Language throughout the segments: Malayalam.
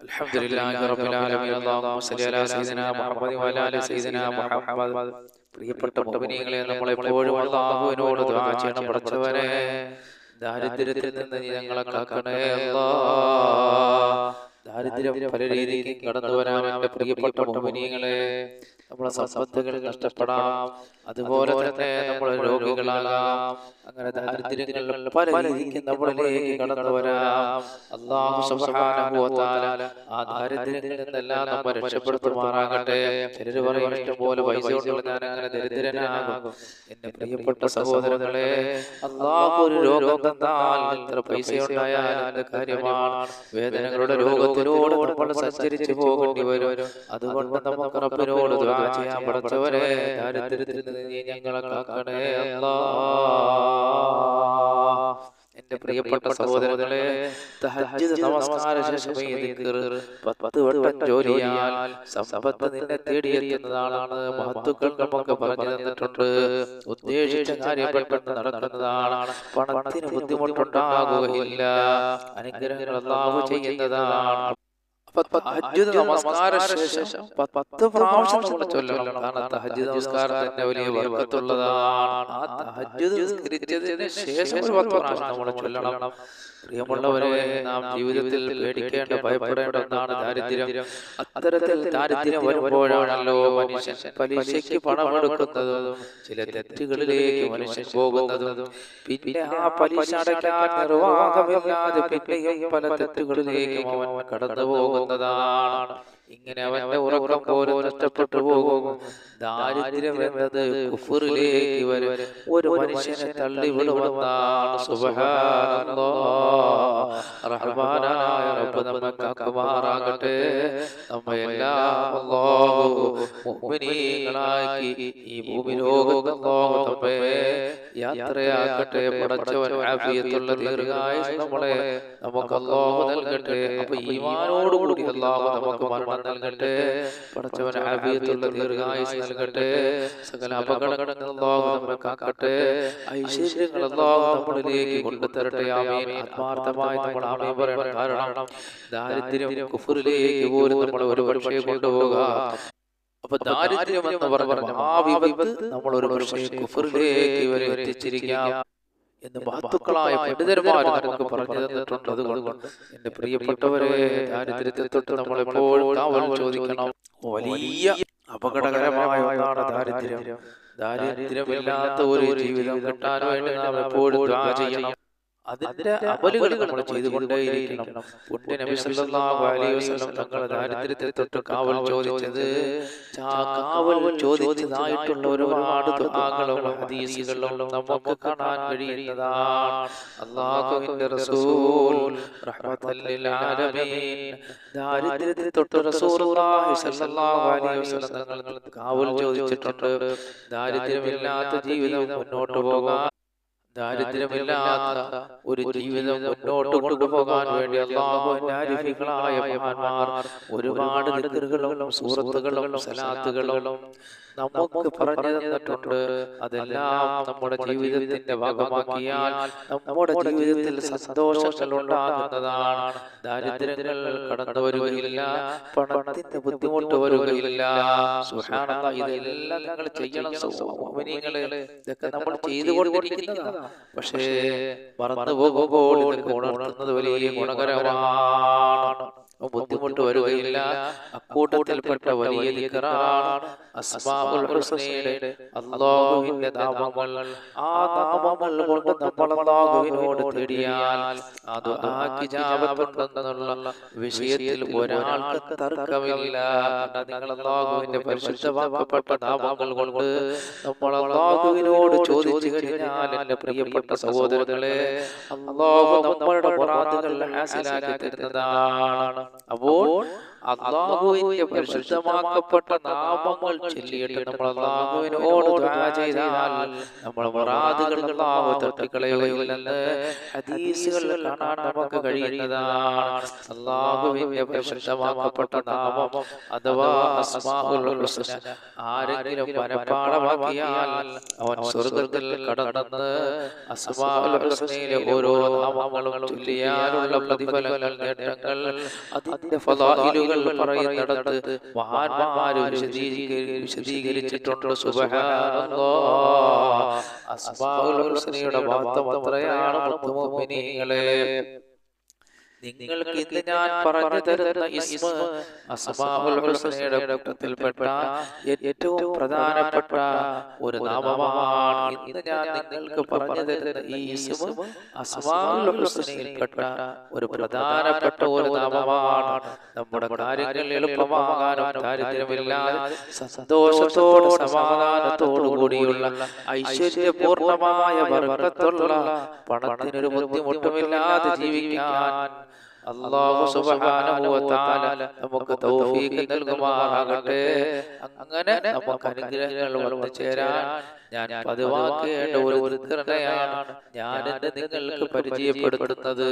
الحمد لله رب العالمين اللهم صل على سيدنا محمد وعلى ال سيدنا محمد പ്രിയപ്പെട്ട മുഅ്മിനീങ്ങളെ നമ്മൾ എപ്പോഴും അല്ലാഹുവിനോട് ദുആ ചെയ്യണം പഠിച്ചവനെ ദാരിദ്ര്യത്തിൽ നിന്ന് നീ ഞങ്ങളെ കാക്കണേ അല്ലാ ദാരിദ്ര്യം പല രീതിക്ക് കടന്നു വരാൻ എൻ്റെ പ്രിയപ്പെട്ട മുഅ്മിനീങ്ങളെ നമ്മളെ സമ്പത്തുകൾ നഷ്ടപ്പെടാം. അതുപോലെ തന്നെ നമ്മൾ രോഗികളാകാം. അങ്ങനെ ദാരിദ്ര്യങ്ങളിൽ പല രീതിക്ക് നമ്മളിലേക്ക് കടന്നു വരാം. അള്ളാഹു ആ ദാരിദ്ര്യത്തിൽ നിന്നെല്ലാം നമ്മെ രക്ഷപ്പെടുത്തുമാറാകട്ടെ. ചിലർ പറയും ഇഷ്ടം പോലെ പൈസ കൊണ്ടുള്ള ഞാൻ അങ്ങനെ ദരിദ്രനാകും. എന്റെ പ്രിയപ്പെട്ട സഹോദരങ്ങളെ അള്ളാഹു ഒരു രോഗം തന്നാൽ എത്ര പൈസ ഉണ്ടായാൽ കാര്യമാണ്. വേദനകളുടെ രോഗത്തിനോട് നമ്മൾ സഞ്ചരിച്ചു പോകേണ്ടി വരും. അതുകൊണ്ട് നമുക്ക് റബ്ബിനോട് ചെയ്യാൻ പഠിച്ചവരെ ദാരിദ്ര്യത്തിൽ നിന്ന് ഞങ്ങളെ കാക്കണേ അല്ലാ. എന്റെ പ്രിയപ്പെട്ട സഹോദരങ്ങളെ നമസ്കാര ശേഷം പത്ത് വട്ടം ജോലിയാൽ സമ്പത്ത് നിന്നെ തേടിയെത്തുന്നതാണ്. മഹത്തുക്കൾ നമുക്ക് പറഞ്ഞു തന്നിട്ടുണ്ട്. ഉദ്ദേശിച്ച കാര്യം പെട്ടെന്ന് നടക്കുന്നതാണ്. പണത്തിന് ബുദ്ധിമുട്ടുണ്ടാകുകയില്ല. അനുഗ്രഹങ്ങൾ അല്ലാഹു ചെയ്യുന്നതാണ്. തഹജ്ജുദ് നമസ്കാര ശേഷം പത്ത് പ്രാവശ്യം നമ്മൾ ചൊല്ലണം. കാരണം തഹജ്ജുദ് നമസ്കാരം തന്നെ വലിയ വർക്കത്തുള്ളതാണ്. ആ തഹജ്ജുദ് നിസ്കരിച്ചതിന് ശേഷം ഒരു പത്ത് പ്രാവശ്യം നമ്മൾ ചൊല്ലണം. പ്രിയമുള്ളവരെ നാം ജീവിതത്തിൽ പേടിക്കേണ്ട ഭയപ്പെടേണ്ട ഒന്നാണ് ദാരിദ്ര്യം. അത്തരത്തിൽ ദാരിദ്ര്യം വരുമ്പോഴാണല്ലോ മനുഷ്യൻ പലിശയ്ക്ക് പണമെടുക്കുന്നതും ചില തെറ്റുകളിലേക്ക് മനുഷ്യൻ പോകുന്നതും പിന്നെ ആ പലിശ അടയ്ക്കാൻ നിർവാഹമില്ലാതെ പിന്നെയും പല തെറ്റുകളിലേക്കും അവൻ കടന്നു പോകുന്നതാണ്. ഇങ്ങനെ അവന്റെ ഉറക്കം പോലും നഷ്ടപ്പെട്ടു പോകും. ദാരിദ്ര്യം എന്നത് കുഫറിലേക്ക് വരും. ഒരു മനുഷ്യനെ തള്ളിവിടുമെന്നാണ് സുബ്ഹാനല്ലാഹ്. റഹ്മാനായ റബ്ബ് നമ്മെ കാക്കുമാറാകട്ടെ. ഈ ഭൂമി ലോകത്ത് നമ്മെ യാത്രയാക്കട്ടെ. പടച്ചവൻ ആഫിയത്തുള്ള ദീർഘായുസ് നമ്മളെ നമുക്ക് അല്ലാഹു നൽകട്ടെ. അപ്പൊ ഈമാനോടുകൂടി അല്ലാഹു നമുക്ക് മരണം നൽകട്ടെ. പടച്ചവൻ ആഫിയത്തുള്ള ദീർഘായുസ് നൽകട്ടെ. സകല അപകടങ്ങളിൽ അല്ലാഹു നമ്മെ കാക്കട്ടെ. ഐശ്വര്യങ്ങൾ അല്ലാഹു നമ്മളിലേക്ക് കൊണ്ടുതരട്ടെ. ആമീൻ. ആത്മാർത്ഥമായി നമ്മൾ ആമീൻ പറയണം. കാരണം ദാരിദ്ര്യം കുഫറിലേക്ക് പോലും നമ്മൾ ഒരു പക്ഷേ കൊണ്ടുപോകാം അപ്പൊ ദാരിദ്ര്യം എന്ന് പറഞ്ഞു ആ വിപത്ത് നമ്മൾ ഒരു പക്ഷേ കുഫറിലേക്ക് വരെ എത്തിച്ചിരിക്കാം. എന്ന് മഹത്തുക്കളായ പണ്ഡിതന്മാർ നമുക്ക് പറഞ്ഞു തന്നിട്ടുണ്ട്. അതുകൊണ്ട് എന്റെ പ്രിയപ്പെട്ടവരെ ദാരിദ്ര്യത്തെ തൊട്ട് നമ്മൾ എപ്പോഴും കാവൽ ചോദിക്കണം. വലിയ അപകടകരമായ ഒന്നാണ് ദാരിദ്ര്യം. ദാരിദ്ര്യമില്ലാത്ത ഒരു ജീവിതം കിട്ടാൻ വേണ്ടി നാം എപ്പോഴും ചെയ്യണം. അതിന്റെ അമലുകൾ നമ്മൾ ചെയ്തുകൊണ്ടേയിരിക്കണം. തങ്ങൾ ദാരിദ്ര്യത്തെ തൊട്ട് കാവൽ ചോദിച്ചത് കാവൽ ചോദിച്ചതായിട്ടുള്ള ഒരുപാട് ദുആകളും ഹദീസുകളും നമുക്ക് കാണാൻ കഴിയുന്നതാണ്. അല്ലാഹുവിന്റെ റസൂൽ റഹ്മത്തൽ ലിൽ ആലമീൻ ദാരിദ്ര്യത്തെ തൊട്ട് റസൂലുള്ളാഹി അലൈഹി വസല്ലം തങ്ങൾ കാവൽ ചോദിച്ചിട്ടുണ്ട്. ദാരിദ്ര്യമില്ലാത്ത ജീവിതം മുന്നോട്ട് പോകാൻ ദാരിദ്ര്യമില്ലാത്ത ഒരു ജീവിതം മുന്നോട്ട് കൊണ്ടുപോകാൻ വേണ്ടി അള്ളാഹുവിന്റെ മഹാന്മാർ ഒരുപാട് സുഹൃത്തുക്കളും സൂറത്തുകളും സലാത്തുകളും നമുക്ക് പറഞ്ഞു തന്നിട്ടുണ്ട്. അതെല്ലാം നമ്മുടെ ജീവിതത്തിന്റെ ഭാഗമാക്കിയാൽ നമ്മുടെ ജീവിതത്തിൽ സന്തോഷങ്ങൾ ഉണ്ടാകുന്നതാണ്. ദാരിദ്ര്യങ്ങൾ കടന്നു വരികയില്ല. പണത്തിന്റെ ബുദ്ധിമുട്ട് വരികയില്ല. ഇതെല്ലാം നിങ്ങൾ ചെയ്യണം. ഇതൊക്കെ നമ്മൾ ചെയ്തുകൊണ്ടിരിക്കുന്നതാണ്. പക്ഷേ മറന്നു പോകുമ്പോൾ ഇതൊക്കെ ഉണർത്തുന്നത് വലിയ ഗുണകരമാണ്. ബുദ്ധിമുട്ട് വരുകയില്ല. അക്കൂട്ടത്തിൽപ്പെട്ട വലിയ ദിക്റാണ് അസ്മാഉൽ അല്ലാഹുവിന്റെ നാമങ്ങൾ. ആ നാമങ്ങൾ കൊണ്ട് നമ്മൾ അല്ലാഹുവിനോട് തേടിയാൽ അത് ആക്കിജാബത്തുണ്ടെന്നുള്ള വിഷയത്തിൽ ഒരാൾക്ക് തർക്കമില്ല. നിങ്ങൾ അല്ലാഹുവിന്റെ പരിശുദ്ധമാക്കപ്പെട്ട നാമങ്ങൾ കൊണ്ട് നമ്മൾ അല്ലാഹുവിനോട് ചോദിച്ചു കഴിഞ്ഞാൽ എന്റെ പ്രിയപ്പെട്ട സഹോദരങ്ങളെ അല്ലാഹു നമ്മളുടെ മുറാദുകൾ ഹാസിലാക്കി തരുന്നതാണ്. അപ്പോൾ അള്ളാഹുവിന്റെ പരിശുദ്ധമാക്കപ്പെട്ട നാമങ്ങൾ ചൊല്ലിയിട്ട് നമ്മൾ അള്ളാഹുവിനോട് ചെയ്താൽ നമ്മൾ മുറാദുകൾ അള്ളാഹു തട്ടിക്കളയുകയില്ലെന്ന് ഹദീസുകൾ കാണാൻ നമുക്ക് കഴിയുന്നതാണ്. അള്ളാഹുവിന്റെ പരിശുദ്ധമാക്കപ്പെട്ട നാമം അഥവാ ആരെങ്കിലും മനപ്പാടമാക്കിയാൽ അവൻ സ്വർഗത്തിൽ കടന്ന് ഹുസ്നയിലെ ഓരോ നാമങ്ങളും ചൊല്ലിയാലുള്ള പ്രതിഫലങ്ങൾ നേട്ടങ്ങൾ അതിന്റെ ഫലാഹിലുകൾ പറയുന്നിടത്ത് മഹാന്മാര് വിശദീകരി- വിശദീകരിച്ചിട്ടുണ്ട്. സുബ്ഹാനല്ലാഹ് അസ്മാഉൽ ഹുസ്നയുടെ മഹത്വം അത്രയാണ്. മുത്തുമുഅ്മിനീങ്ങളെ നിങ്ങൾക്ക് ഞാൻ പറഞ്ഞു ഏറ്റവും പ്രധാനപ്പെട്ട ഒരു നിങ്ങൾക്ക് പറഞ്ഞു ഒരു ഒരു നമ്മുടെ കാര്യങ്ങൾ സന്തോഷത്തോടെ സമാധാനത്തോടു കൂടിയുള്ള ഐശ്വര്യപൂർണമായ പണത്തിനൊരു ബുദ്ധിമുട്ടുമില്ലാതെ ജീവിക്കാൻ അള്ളാഹു തആല നമുക്ക് തൗഫീഖ് നൽകുമാറാകട്ടെ. അങ്ങനെ നമുക്ക് അനുഗ്രഹങ്ങൾ വന്നു ചേരാൻ ഞാൻ പതിവാക്കേണ്ട ഒരു ഉദ്ഘടനയാണ് ഞാൻ എന്റെ നിങ്ങൾക്ക് പരിചയപ്പെടുത്തുന്നത്.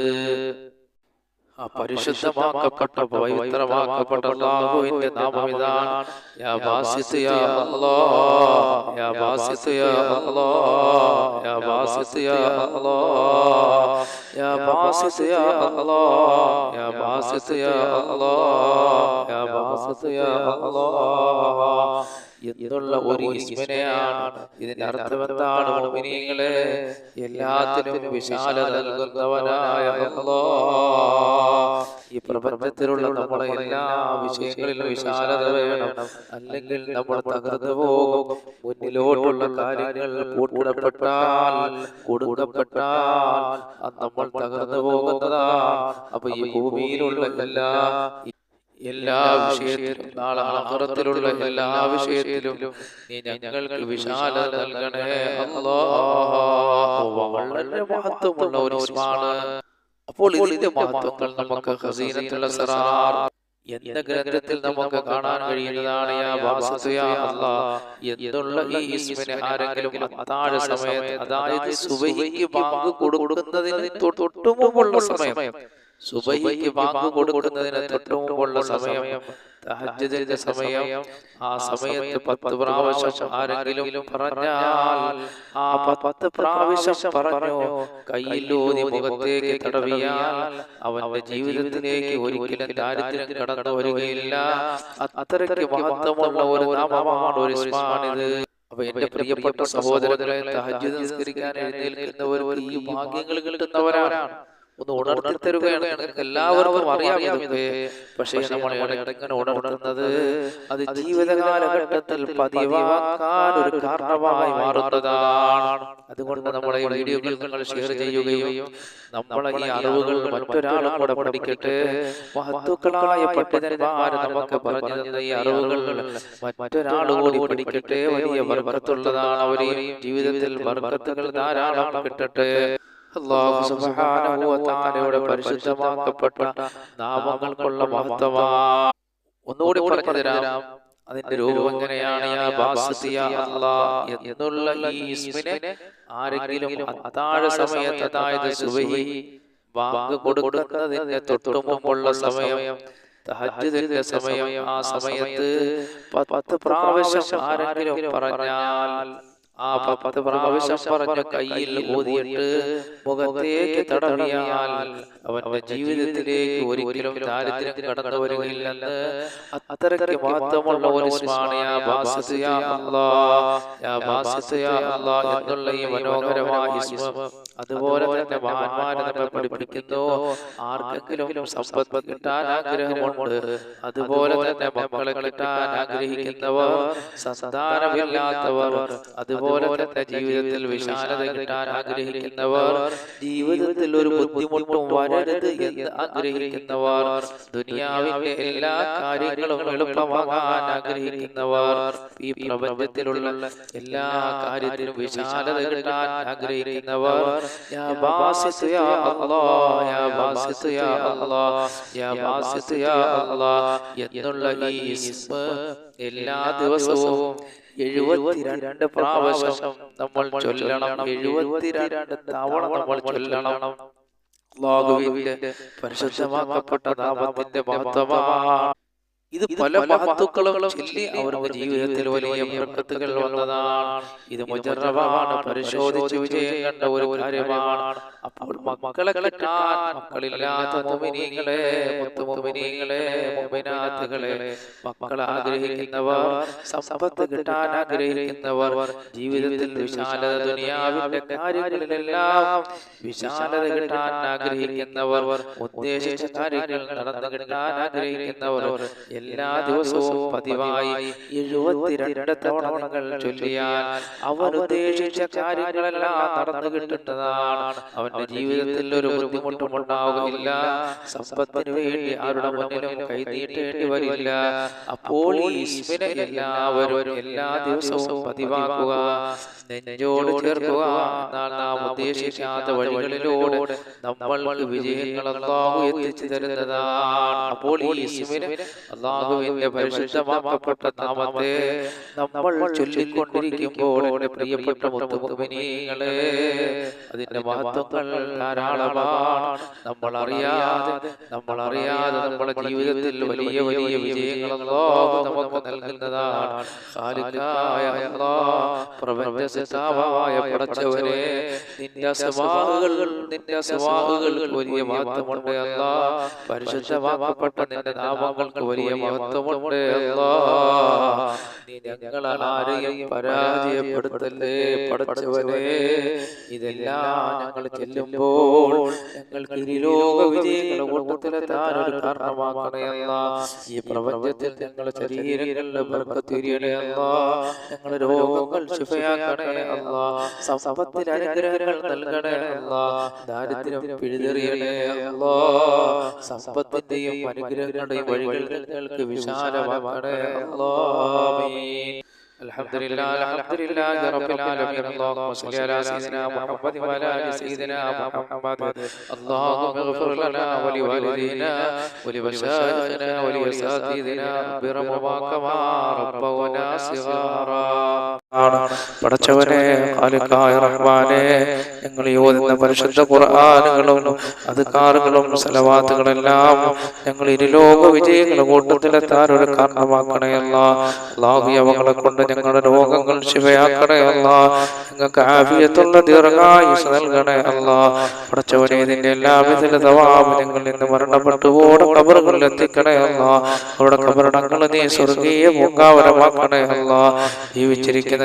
പരിശുദ്ധമാക്കപ്പെട്ട പവിത്രമാക്കപ്പെട്ട അള്ളാഹുവിന്റെ നാമം ഇതാണ് യാ ബാസിത്ത് യാ അല്ലാഹ്. യാ ബാസിത്ത് യാ അല്ലാഹ്. യാ ബാസിത്ത് യാ അല്ലാഹ്. യാ ബാസിത്ത് യാ അല്ലാഹ്. യാ ബാസിത്ത് യാ അല്ലാഹ്. യാ ബാസിത്ത് യാ അല്ലാഹ്. എന്നുള്ള ഒരു ഇസ്മിനെയാണ് ഇതിന്റെ അർത്ഥം എന്താണ് എല്ലാത്തിനും വിശാലത നൽകുന്നവനായ ഈ പ്രപഞ്ചത്തിലുള്ള നമ്മളെ എല്ലാ വിഷയങ്ങളിലും വിശാലത വേണം. അല്ലെങ്കിൽ നമ്മൾ തകർന്നു പോകും. മുന്നിലോട്ടുള്ള കാര്യങ്ങൾ കൊടുക്കപ്പെട്ടാൽ അത് നമ്മൾ തകർന്നു പോകുന്നതാ അപ്പൊ ഈ ഭൂമിയിലുള്ള എല്ലാ എല്ലാ വിഷയത്തിലും നാളെ ആഹ്റത്തിലുള്ള എല്ലാ വിഷയത്തിലും നീ ഞങ്ങൾക്ക് വിശാല നൽകണേ. വളരെ മഹത്വമുള്ള ഒരു ഇസ്മാണ് അപ്പോൾ ഇതിന്റെ മഹത്വങ്ങൾ നമുക്ക് ഖസീനത്തുൽ സറാർ എന്ന ഗ്രന്ഥത്തിൽ നമുക്ക് കാണാൻ കഴിയുന്നതാണ് എന്നുള്ള ഈ ആരെങ്കിലും അത്താഴ സമയത്ത് അതായത് സുബഹിക്ക് കൊടുക്കുന്നതിന് തൊട്ടു മുമ്പുള്ള സമയം. സുബഹിക്ക് ബാങ്ക് കൊടുക്കുന്നതിന് തൊട്ടു മുമ്പുള്ള സമയം തഹജ്ജുദിന്റെ സമയം ആ സമയത്ത് പത്ത് പ്രാവശ്യം ആരെങ്കിലും പറഞ്ഞാൽ ആ പത്ത് പ്രാവശ്യം പറഞ്ഞു കയ്യിലൂതി മുഖത്തേക്ക് തടവിയാൽ അവന്റെ ജീവിതത്തിലേക്ക് ഒരിക്കലും ദാരിദ്ര്യം കടന്നു വരികയില്ല. അത്രയ്ക്ക് മഹത്വമുള്ള ഒരു നാമമാണ് ഒരു സ്മാണിത് അപ്പൊ എന്റെ പ്രിയപ്പെട്ട സഹോദരങ്ങളെ തഹജ്ജുദ് നിസ്കരിക്കാൻ എഴുന്നേൽക്കുന്നവർ ഈ ഭാഗ്യങ്ങൾ കിട്ടുന്നവരാണ്. ഒന്ന് ഉണർത്തി തരുകയാണ് എല്ലാവർക്കും അറിയാം ഇതൊക്കെ. പക്ഷേ നമ്മൾ ഇടയ്ക്കിങ്ങനെ ഉണർത്തുന്നത്? അത് ജീവിതകാലഘട്ടത്തിൽ പതിവാക്കാൻ ഒരു കാരണമായി മാറുന്നതാണ്. അതുകൊണ്ട് നമ്മുടെ ഈ വീഡിയോകൾ നിങ്ങൾ ഷെയർ ചെയ്യുകയും നമ്മളെ ഈ അറിവുകൾ മറ്റൊരാളും കൂടെ പഠിക്കട്ടെ മഹത്തുക്കളായ പണ്ഡിതന്മാര് നമുക്ക് പറഞ്ഞു തന്ന ഈ അറിവുകൾ മറ്റൊരാൾ കൂടി പഠിക്കട്ടെ. വലിയ വർക്കത്തുള്ളതാണ് അവരെയും. ജീവിതത്തിൽ ബർക്കത്തുകൾ ധാരാളം കിട്ടട്ടെ. വ തആലയുടെ പരിശുദ്ധമാക്കപ്പെട്ട നാമങ്ങൾക്കുള്ള മഹത്വമാ ഒന്നുകൂടി പറഞ്ഞു തരാം. അതിന്റെ രൂപം എങ്ങനെയാണ് എന്നുള്ള ഈ ഇസ്മിനെ ആരെങ്കിലും അത്താഴ സമയത്ത് അതായത് സുബഹി ബാങ്ക് കൊടുക്കുന്നതിന്റെ തൊട്ടു മുമ്പുള്ള സമയം തഹജ്ജുദിന്റെ സമയം ആ സമയത്ത് പത്ത് പ്രാവശ്യം ആരെങ്കിലും പറഞ്ഞാൽ ആ പത്ത് പ്രാവശ്യം പറഞ്ഞ കയ്യിൽ ഊതിയിട്ട് മുഖത്തേക്ക് തടവിയാൽ അവന്റെ ജീവിതത്തിലേക്ക് ഒരിക്കലും ദാരിദ്ര്യം കടന്നു വരികയില്ലെന്ന് അത്രയ്ക്ക് മാത്രമുള്ള ഒരു അല്ലാഹ് എന്നുള്ള ഈ മനോഹരമായ അതുപോലെ തന്നെ മഹാന്മാരെ നമ്മൾ പഠിപ്പിക്കുന്നു. ആർക്കെങ്കിലും സമ്പത്ത് കിട്ടാൻ ആഗ്രഹമുണ്ട്. അതുപോലെ തന്നെ മക്കളെ കിട്ടാൻ ആഗ്രഹിക്കുന്നവർ സന്താനമില്ലാത്തവർ അതുപോലെ തന്നെ ജീവിതത്തിൽ വിശാലത കിട്ടാൻ ആഗ്രഹിക്കുന്നവർ ജീവിതത്തിൽ ഒരു ബുദ്ധിമുട്ടും വരരുത് എന്ന് ആഗ്രഹിക്കുന്നവർ ദുനിയാവിന്റെ എല്ലാ കാര്യങ്ങളും എളുപ്പമാകാൻ ആഗ്രഹിക്കുന്നവർ ഈ പ്രപഞ്ചത്തിലുള്ള എല്ലാ കാര്യത്തിലും വിശാലത കിട്ടാൻ ആഗ്രഹിക്കുന്നവർ യാ ബാസിത്ത് യാ അല്ലാഹ് യാ ബാസിത്ത് യാ അല്ലാഹ് യാ ബാസിത്ത് യാ അല്ലാഹ് എന്നുള്ള ഈ ഇസ്മ എല്ലാ ദിവസവും എഴുപത്തിരണ്ട് പ്രാവശ്യം നമ്മൾ ചൊല്ലണം എഴുപത്തിരണ്ട് തവണ നമ്മൾ ചൊല്ലണം. ലോകവിന്റെ പരിശുദ്ധമാക്കപ്പെട്ട നാമത്തിന്റെ മഹത്വമാണ്. ഇത് പല മഹത്തുക്കളും ചൊല്ലി അവരുടെ ജീവിതത്തിൽ വലിയ ബർക്കത്തുകൾ വന്നതാണ്. ഇത് മുജറബാണ് പരിശോധിച്ച് വിജയം കണ്ട ഒരു കാര്യമാണ്. അപ്പോൾ മക്കളെ കിട്ടാൻ മക്കളില്ലാത്ത മുമിനീങ്ങളെ മുത്തുമുമിനീങ്ങളെ മുമിനാത്തുകളെ മക്കൾ ആഗ്രഹിക്കുന്നവർ സമ്പത്ത് കിട്ടാൻ ആഗ്രഹിക്കുന്നവർ ജീവിതത്തിൽ വിശാലത ദുനിയാവിന്റെ കാര്യങ്ങളിലെല്ലാം വിശാലത കിട്ടാൻ ആഗ്രഹിക്കുന്നവർ ഉദ്ദേശിച്ച കാര്യങ്ങൾ നടന്നു കിട്ടാൻ ആഗ്രഹിക്കുന്നവർ എല്ലാ ദിവസവും പതിവായി എഴുപത്തിരണ്ട് തവണ നിങ്ങൾ ചൊല്ലിയാൽ അവൻ ഉദ്ദേശിച്ച കാര്യങ്ങളെല്ലാം നടന്നു കിട്ടുന്നതാണ്. അവന്റെ ജീവിതത്തിൽ ഒരു ബുദ്ധിമുട്ടും ഉണ്ടാവുകയില്ല സമ്പത്തിന് വേണ്ടി ആരുടെ മുന്നിലും കൈനീട്ടേണ്ടി വരില്ല. അപ്പോൾ ഈ ഇസ്മിനെ എല്ലാവരും എല്ലാ ദിവസവും പതിവാക്കുക. നെഞ്ചോട് ചേർക്കുക എന്നാൽ നാം ഉദ്ദേശിക്കാത്ത വഴികളിലൂടെ നമ്മൾക്ക് വിജയങ്ങൾ അള്ളാഹു എത്തിച്ചു തരുന്നതാണ്. അപ്പോൾ ഈ ഇസ്മിന് അള്ളാഹുവിന്റെ പരിശുദ്ധമാക്കപ്പെട്ട നാമത്തെ നമ്മൾ ചൊല്ലിക്കൊണ്ടിരിക്കുമ്പോൾ പ്രിയപ്പെട്ട മുത്തുമുഖിനികളെ അതിന്റെ മഹത്വങ്ങൾ ധാരാളമാണ്. നമ്മൾ അറിയാതെ നമ്മൾ അറിയാതെ നമ്മുടെ ജീവിതത്തിൽ വലിയ വലിയ വിജയങ്ങൾ അള്ളാഹു നമുക്ക് നൽകുന്നതാണ്. പ്രപഞ്ചസിതാവായ നിന്റെ നിന്റെ വലിയ അല്ലാ പരിശുദ്ധമാക്കപ്പെട്ട നിന്റെ നാമങ്ങൾക്ക് വലിയ മഹത്വമുണ്ട് ആരെയും പരാജയപ്പെടുത്തല്ലേ? ഇതെല്ലാം ഞങ്ങൾ ചെല്ലുമ്പോൾ ഞങ്ങൾക്ക് ഇരുലോക വിജയങ്ങളുടെ കൂട്ടത്തിലെത്താൻ ഒരു ഈ പ്രപഞ്ചത്തിൽ ഞങ്ങളുടെ ശരീരങ്ങളുടെ രോഗങ്ങൾ അനുഗ്രഹങ്ങൾ നൽകണേ അല്ലാ. ദാരിദ്ര്യം പിഴുതെറിയണേ അല്ലാ. സമ്പത്തിന്റെയും അനുഗ്രഹങ്ങളുടെയും വഴികൾ ഞങ്ങൾക്ക് വിശാലമാക്കണേ അല്ലാ ആമീൻ الحمد لله الحمد لله رب العالمين اللهم صل على سيدنا محمد وعلى ال سيدنا محمد اللهم اغفر لنا ولوالدينا ولمشايخنا ولاساتذتنا برحمك كما ربونا صغارا പടച്ചവനെ ഖാലിഖായ റഹ്മാനെ ഞങ്ങൾ ഓതുന്ന പരിശുദ്ധ ഖുർആനുകളും അധികാറുകളും സലവാത്തുകളെല്ലാം ഞങ്ങൾ ഇരുലോക വിജയങ്ങളുടെ കൂട്ടത്തിലെത്താൻ ഒരു കാരണമാക്കണയല്ല അള്ളാഹു അവങ്ങളെ കൊണ്ട് ഞങ്ങളുടെ രോഗങ്ങൾ ശിവയാക്കണേ അല്ല. ഞങ്ങൾക്ക് ആഫിയത്തുള്ള ദീർഘായുസ് നൽകണേ അല്ല. പടച്ചവനെ ഇതിന്റെ എല്ലാവിധ തവാബ് ഞങ്ങൾ ഇന്ന് മരണപ്പെട്ടു ഓടെ കബറുകളിൽ എത്തിക്കണേ അല്ല. അവിടെ കബറടങ്ങൾ നീ സ്വർഗീയ പൂങ്കാവരമാക്കണേ അല്ല. ജീവിച്ചിരിക്കുന്ന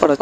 পড়ো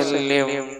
وسلم